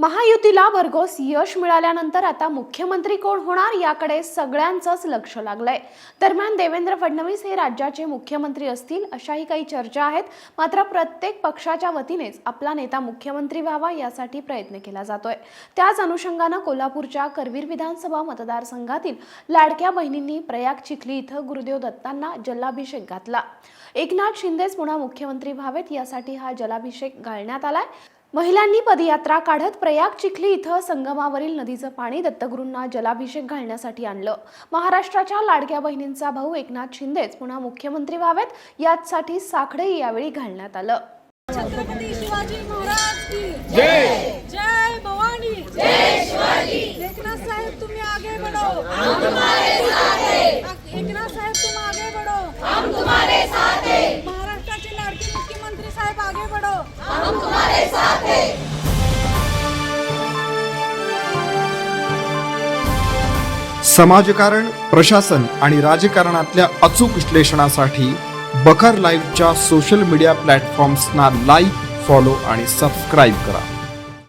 महायुतीला भरघोस यश मिळाल्यानंतर आता मुख्यमंत्री कोण होणार याकडे सगळ्यांचंच लक्ष लागलंय. दरम्यान देवेंद्र फडणवीस हे राज्याचे मुख्यमंत्री असतील अशाही काही चर्चा आहेत. मात्र प्रत्येक पक्षाच्या वतीनेच आपला नेता मुख्यमंत्री व्हावा यासाठी प्रयत्न केला जातोय. त्याच अनुषंगानं कोल्हापूरच्या करवीर विधानसभा मतदारसंघातील लाडक्या बहिणींनी प्रयाग चिखली इथं गुरुदेव दत्तांना जलाभिषेक घातला. एकनाथ शिंदेच पुन्हा मुख्यमंत्री व्हावेत यासाठी हा जलाभिषेक घालण्यात आलाय. महिलांनी पदयात्रा काढत प्रयाग चिखली इथं संगमावरील नदीचं पाणी दत्तगुरूंना जलाभिषेक घालण्यासाठी आणलं. महाराष्ट्राच्या लाडक्या बहिणींचा भाऊ एकनाथ शिंदेच पुन्हा मुख्यमंत्री व्हावेत यासाठी साखळे यावेळी घालण्यात आलं. छत्रपती शिवाजी महाराज की जय! जय भवानी! जय शिवाजी! एकनाथ साहेब तुम्ही आगे बढ़ो. आगे बढ़ो हम तुम्हारे साथ हैं। समाजकारण प्रशासन आणि राजकारणातल्या अचूक विश्लेषणासाठी बखर लाईव्हच्या सोशल मीडिया प्लॅटफॉर्म्सना लाईक फॉलो आणि सबस्क्राईब करा.